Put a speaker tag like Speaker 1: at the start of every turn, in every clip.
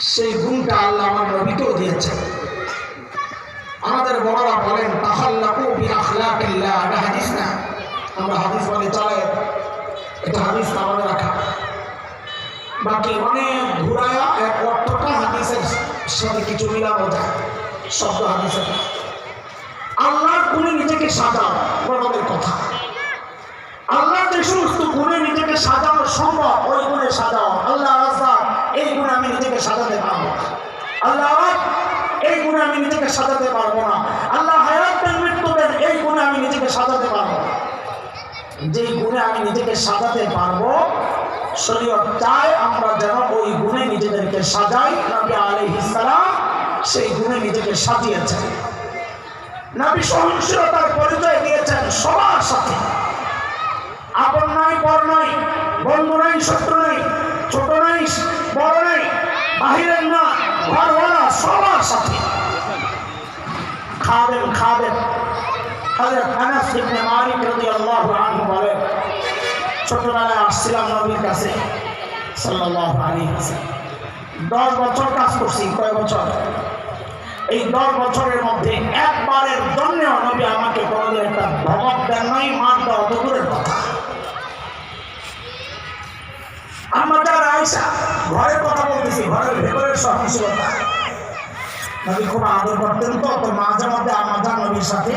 Speaker 1: সেই গুণটা আল্লাহ আমার নবীকেও দিয়েছেন। আমাদের বড়রা বলেন তাহাল্লাকু বি আখলাকিল্লাহ এটা হাদিস না। আমরা হাদিস বলে চলে, এটা হাদিস মনে রাখা। বাকি অনেক ঘুরায়া এক অর্থটা হাদিসের সাথে কিছু মিলানো যায়, শব্দ হাদিসের না। আল্লাহর গুণে নিজেকে সাজাও বড়দের কথা। আল্লাহ যে সমস্ত গুণে নিজেকে সাজানো সম্ভব, ওই গুণে সাজাও। আল্লাহ রাস্তার এই গুণে আমি নিজেকে সাজাতে পারব আল্লাহ, এই গুণে আমি নিজেকে সাজাতে পারব না। আল্লাহ হায়াত মৃত্যু দেন এই গুণে আমি নিজেকে সাজাতে পারব যেই গুণে আমি নিজেকে সাজাতে পারব, শরীয়ত চায় আমরা যেন ওই গুণে নিজেদেরকে সাজাই। নবী আলাইহিস সালাম সেই গুণে নিজেকে সাজিয়েছেন। নবী সহনশীলতার পরিচয় দিয়েছেন সবার সাথে। আপন নাই, পর নাই, বন্ধু নাই, শত্রু নাই ছোট নাই বড় নাই বাহিরের না, ঘরওয়ালা, সবার সাথে। খাবেন খাবেন হযরত আনাস ইবনে মালিক রাদিয়াল্লাহু আনহু বলেন ছোটবেলায় আসছিলাম নবীর কাছে, সাল্লাল্লাহু আলাইহি ওয়াসাল্লাম। দশ বছর কাজ করছি বছর? এই দশ বছরের মধ্যে একবারের জন্য আমাকে কোনোদিন একটা ধমক দেন নাই, মার দেওয়া দূরের কথা। আমরা যারা আইসা ঘরের কথা বলতেছি, ঘরের ভেতরের সহনশীলতা নবী খুব আদর করতেন তো তো মাঝে মধ্যে আমাদের নবীর সাথে।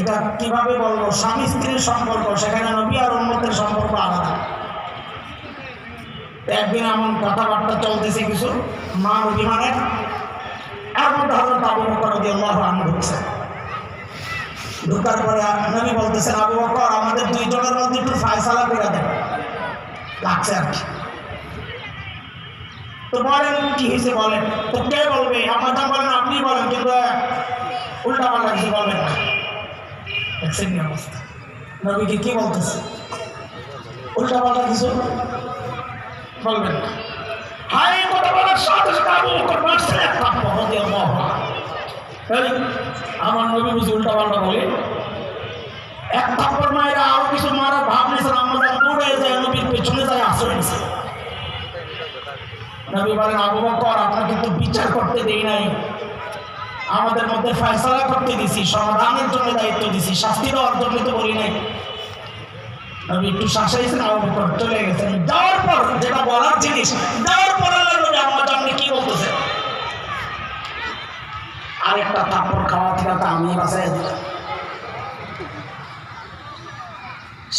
Speaker 1: এটা কীভাবে বলব? স্বামী স্ত্রীর সম্পর্ক, সেখানে নবী আর উন্মতের সম্পর্ক আলাদা। একদিন এমন কথাবার্তা চলতেছে কিছু, মা অভিমানের এর মধ্যে হজরত আবু বকর রাদিয়াল্লাহু আনহু ঢুকছে ঢুকার পরে নবী বলতেছেন, আবু বকর, আমাদের দুইজনের মধ্যে একটু ফায়সালা করে দেন। লাগছে আর কি তো বলেন কি হয়েছে বলেন? তো কে বলবে, আমার যা বলেন আপনি বলেন, কিন্তু উল্টা পাল্টা কিছু বলবেন না। দেখছেন অবস্থা? নবীকে কি বলতেছে? উল্টা পাল্টা কিছু বলবেন না। হাই কথা বলার সাথে সাথে একটা আমার নবী বুঝি উল্টা পাল্টা বলে? এক থাপ্পড় মায়েরা আরও কিছু মারার ভাব নিয়েছেন আমরা দৌড়ে যায়, নবীর পেছনে যায়, আশ্রয় নিয়েছে। নবী বলেন, আবু বকর, আপনাকে তো বিচার করতে দেই নাই। আমাদের মধ্যে ফয়সালা করতে দিছি, সমাধানের জন্য দায়িত্ব দিছি, শাস্তি দেওয়ার জন্য তো বলি নাই। নবী একটু শাসাইছেন, আবু বকর চলে গেছেন। যাওয়ার পর যেটা বলার জিনিস, যাওয়ার পর নবী আমার জন্য কি বলতেছে? আরেকটা থাপ্পড় খাওয়া থেকে আমি বাসায় দিলাম।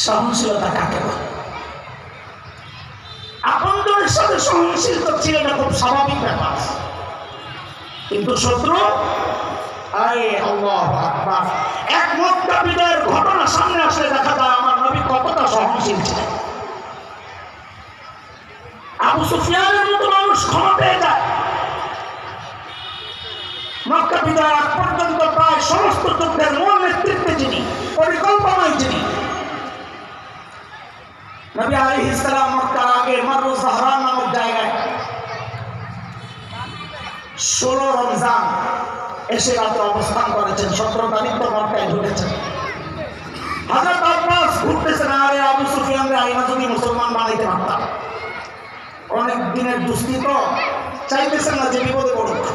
Speaker 1: সহনশীলতা কাকে বলে? আপনজনের সাথে সহনশীল ছিল এটা খুব স্বাভাবিক ব্যাপার। কিন্তু শত্রু? আরে আল্লাহ আকবার। ঘটনা সামনে আসলে দেখা যায় আমার নবী কতটা সহনশীল ছিলেন। আবু সুফিয়ানের মতো মানুষ ক্ষমা পেয়ে যায়। মক্কা আগ পর্যন্ত প্রায় সমস্ত যুদ্ধের মূল নেতৃত্বে যিনি, পরিকল্পনায় যিনি নবী আলী ইসলাম মক্কার আগে মারু জাহরান নামক জায়গায় ষোলো রমজান এসে রাতে অবস্থান করেছেন, সতেরো তারিখ তো মক্কায় ঢুকেছেন। হাজার আব্বাস ঘুরতেছেন, আরে আবু সুফিয়ান আইনা যদি মুসলমান বানাইতে পারতাম। অনেক দিনের দুষ্টি তো, চাইতেছেন না যে বিপদে পড়ুক।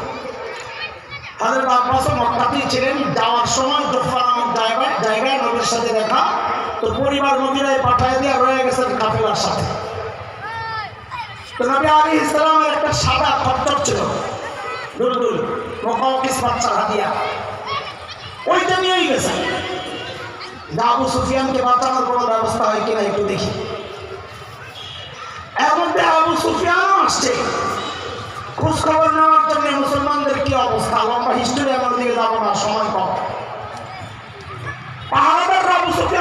Speaker 1: হাজার আব্বাসও মক্কাতেই ছিলেন, যাওয়ার সময় জফা নামক জায়গায় জায়গায় নবীর সাথে দেখা তো পরিবার মদিনায় পাঠায় দিয়ে রয়ে গেছেন কাফেলার সাথে। সাদা হয় কিনা একটু দেখি। আবু খোঁজ খবর নেওয়ার জন্য মুসলমানদের কি অবস্থা? লম্বা হিস্টোরি আমার দিকে যাব না, সময় কম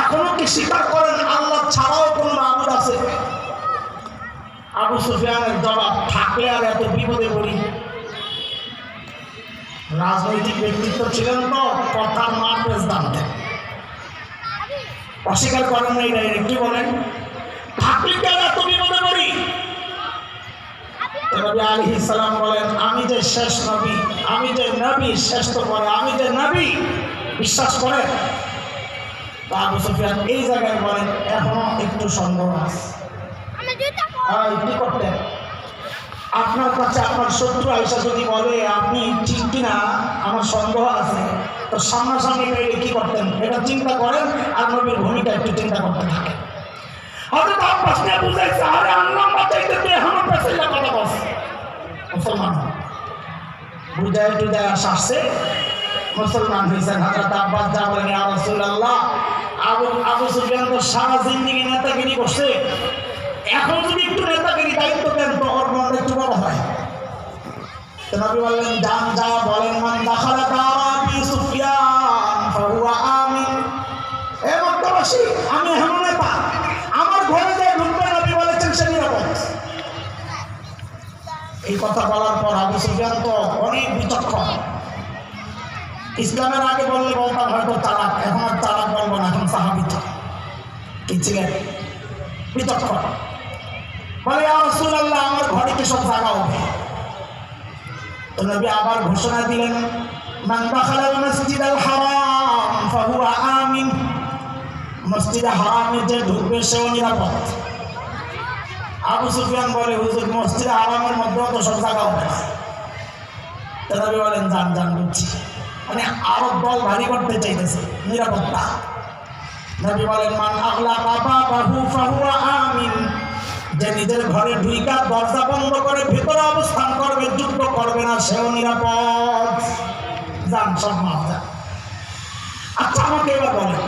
Speaker 1: এখনও কি স্বীকার করেন আল্লাহ ছাড়াও কোন মাহবুদ আছে? আবু সুফিয়ানের জবাব, থাকলে আর এত বিপদে পড়ি। রাজনৈতিক ব্যক্তিত্ব ছিলেন তো, কথার মার পেজ জানতেন অস্বীকার করেন নাই ডাইরেক্ট কি বলেন? থাকলে কেন এত বিপদে পড়ি? নবী আলী ইসলাম বলেন, আমি যে শেষ নবী, আমি যে নবী, শেষ তো করে আমি যে নবী, বিশ্বাস করেন? আবু সুফিয়ান এই জায়গায় বলেন এখনও একটু সন্দেহ আছে। কি করতেন? আপনার কাছে আপনার শত্রু আইসা যদি বলে আপনি ঠিক কিনা? আমার সন্দেহ আছে। তো সামনাসামনি পেলে কি করতেন? এটা চিন্তা করেন আর নবীর ভূমিকা একটু চিন্তা করতে থাকেন। হয়তো তার প্রশ্নে বুঝাইছে আরে আল্লাহ বাঁচাইতে তুই এখনও পেছাইলা কথা বলছ। মুসলমান বুঝায় টুজায় আসছে। মুসলমান হয়েছেন হাজরত আব্বাস যা বলেন রাসূলুল্লাহ, আবু আবু সুফিয়ান তো সারা জিন্দিগি নেতাগিরি করছে। এখন যদি একটু নেতাগিরি দায়িত্ব দেন তো ওর মনটা একটু বড় হয়। তো নবী বললেন যান যা বলেন, মান দাখালা দারা বি সুফিয়ান, ফাহুয়া আমিন। এ মক্কাবাসী, আমি এমন নেতা, আমার ঘরে যে ঢুকবে, নবী বলেছেন সে নিরাপদ। এই কথা বলার পর আবু সুফিয়ান তো অনেক বিচক্ষণ। ইসলামের আগে বললে বলতাম হয়তো তালাক এখন আর তালাক বলব না, এখন সাহাবিত কি ছিলেন? বিচক্ষণ। বলে রসুল্লাহ আমার ঘরে কি সব জায়গা হবে তো নবী আবার ঘোষণা দিলেন মসজিদ আল হারাম, ফাহুয়া আমিন। মসজিদে হারামে যে ঢুকবে, সেও নিরাপদ। আবু সুফিয়ান বলে, হুজুর, মসজিদে হারামের মধ্যেও তো সব জায়গা হবে না। তো নবী বলেন, যান যান, বুঝছি। মানে আরও দল ভারী করতে চাইতেছে। নিরাপত্তা। নবী বলেন, মান আগলা বাবা বাহু ফাহুয়া আমিন। যে নিজের ঘরে ঢুইকা দরজা বন্ধ করে ভেতরে অবস্থান করবে, যুদ্ধ করবে না, সেও নিরাপদ। যান, সব মাফ আচ্ছা আমাকে এবার বলেন,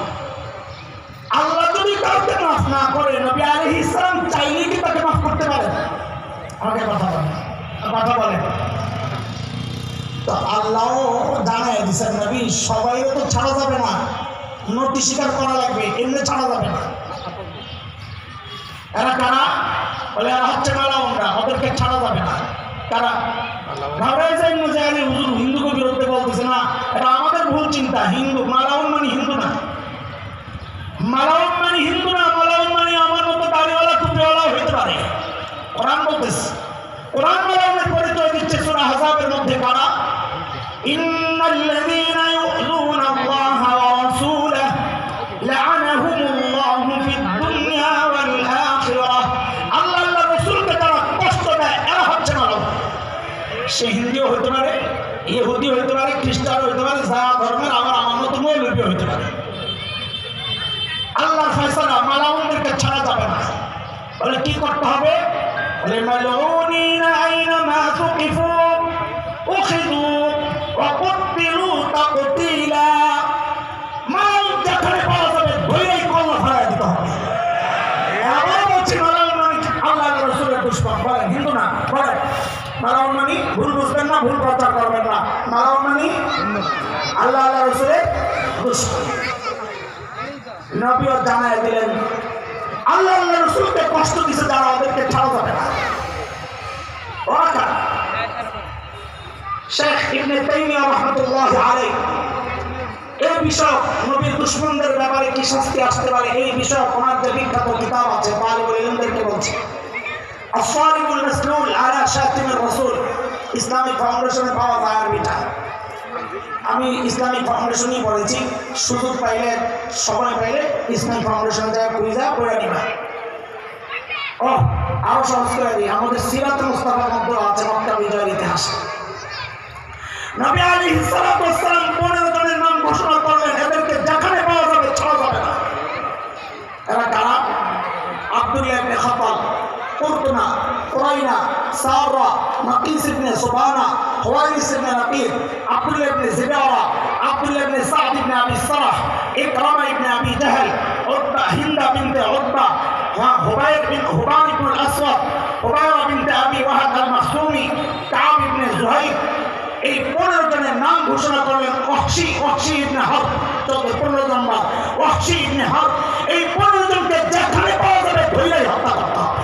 Speaker 1: আল্লাহ যদি কাউকে মাফ না করে, নবী আলী ইসলাম চাইলে কি তাকে মাফ করতে পারেন? আমাকে কথা বলেন কথা বলেন তো আল্লাহ জানায় দিচ্ছেন নবী সবাইও তো ছাড়া যাবে না। নতি স্বীকার করা লাগবে, এমনি ছাড়া যাবে না। এরা কারা? বলে, এরা হচ্ছে মালাউনরা, ওদেরকে ছাড়া যাবে না। কারা? হিন্দুকে বিরুদ্ধে বলতেছে, না, এটা আমাদের ভুল চিন্তা, হিন্দু, মালাউন মানে হিন্দু না। মালাউন মানে হিন্দু না, মালাউন মানে আমার মতো দাড়িওয়ালা টুপিওয়ালা হইতে পারে। কোরআন বলতেছে। কোরআন মালাউনের পরিচয় দিচ্ছে সুরা হাজাবের মধ্যে কারা? ইন্নাল্লাযীনা ইউযুনা আল্লাহ ওয়া রাসূলাহু লা'আনাহুমুল্লাহু ফিদ দুনিয়া ওয়াল আখিরাহ। আল্লাহ আল্লাহ রাসূলকে তারা কষ্ট দেয়, এরা হচ্ছে মালাউন সে হিন্দুও হইতে পারে, ইহুদি হইতে পারে, খ্রিস্টান হইতে পারে যা ধর্মের আমার মতো মৌলবী হইতে পারে। আল্লাহর ফয়সালা মালাউনদেরকে ছাড়া যাবে না। বলে কি করতে হবে? বলে, মালউনিনা আইনামা তুকিফু উখিযু বলেন হিন্দু না বলেন মালাউন মানে ভুল বুঝবেন না, ভুল প্রচার করবেন না। মালাউন মানে আল্লাহ আল্লাহ জানায় দিলেন, আল্লাহ আল্লাহ রসুলকে কষ্ট দিছে, যারা ওদেরকে ছাড়া যাবে না। শেখ ইবনে তাইমিয়া রহমতুল্লাহ আলাইহি। এই বিষয় নবীর দুশ্মনদের ব্যাপারে কি শাস্তি আসতে পারে, এই বিষয় ওনার যে বিখ্যাত কিতাব আছে তালিবুল ইলমদেরকে বলছে। আসারিবুল মাসলুল আলা শাতিমের রাসূল। ইসলামিক ফাউন্ডেশনে পাওয়া যায় আরবিটা আমি ইসলামিক ফাউন্ডেশনই বলেছি, সুযোগ পাইলে, সময় পাইলে ইসলামিক ফাউন্ডেশনে যায় কুইজা পড়ে নিবা। ও আরও সহজ করে আমাদের সিরাত মুস্তাফার মধ্যে আছে মক্কা বিজয়ের ইতিহাস। নবী আলী সালাম পনেরো জনের নাম ঘোষণা করলেন এদেরকে যেখানে পাওয়া যাবে ছাড়া যাবে না এরা কারা আব্দুল্লাহ ইবনে খাতাল কুরতুনা কুরাইনা সাররা নাকিস ইবনে সুবানা হুয়াইস ইবনে নাকির আব্দুল্লাহ ইবনে জিবারা আব্দুল্লাহ ইবনে সাদ ইবনে আবি সারাহ ইকরামা ইবনে আবি জাহল উতবা হিন্দা বিনতে উতবা হুবাইর বিন হুবান ইবনে আসওয়াদ হুবাইরা বিনতে আবি ওয়াহাব আল মাখসুমি কাব ইবনে জুহাইর এই পনেরো জনের নাম ঘোষণা করলেন অক্সি অক্সি ইবনে হক চোদ্দ পনেরো জন বাদ। অক্সি ইবনে হক এই পনেরো জনকে যেখানে পাওয়া যাবে ধৈর্য হত্যা করতে হবে।